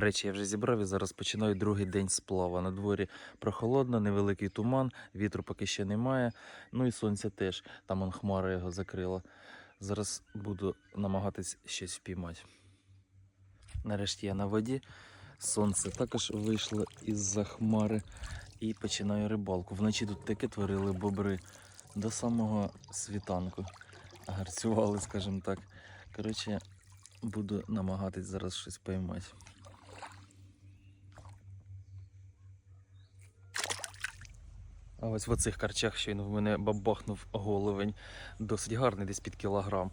Речі я вже зібрав і зараз починаю другий день сплава. На дворі прохолодно, невеликий туман, вітру поки ще немає. Ну і сонця теж. Там он хмара його закрила. Зараз буду намагатись щось впіймати. Нарешті я на воді. Сонце також вийшло із-за хмари і починаю рибалку. Вночі тут таке творили бобри до самого світанку. Гарцювали, скажімо так. Коротше, буду намагатись зараз щось поймати. А ось в оцих карчах щойно в мене бабахнув головень. Досить гарний, десь під кілограм.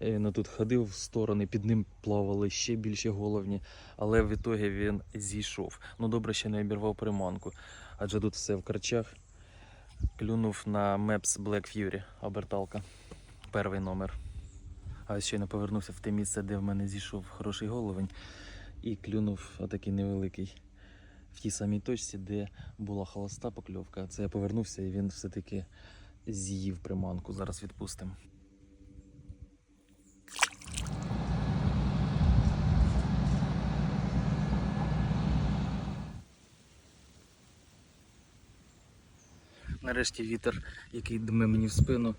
Е, Ну, тут ходив в сторони, під ним плавали ще більше головні, але в ітогі він зійшов. Ну добре, ще не обірвав приманку, адже тут все в карчах. Клюнув на Maps Black Fury, оберталка. Перший номер. А щойно повернувся в те місце, де в мене зійшов хороший головень, і клюнув отакий невеликий. В тій самій точці, де була холоста покльовка. Це я повернувся і він все-таки з'їв приманку. Зараз відпустимо. Нарешті вітер, який дме мені в спину,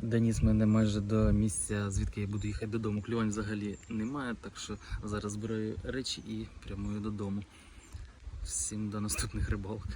доніс мене майже до місця, звідки я буду їхати додому. Клювань взагалі немає, так що зараз збираю речі і прямую додому. Всім до наступних рибалок.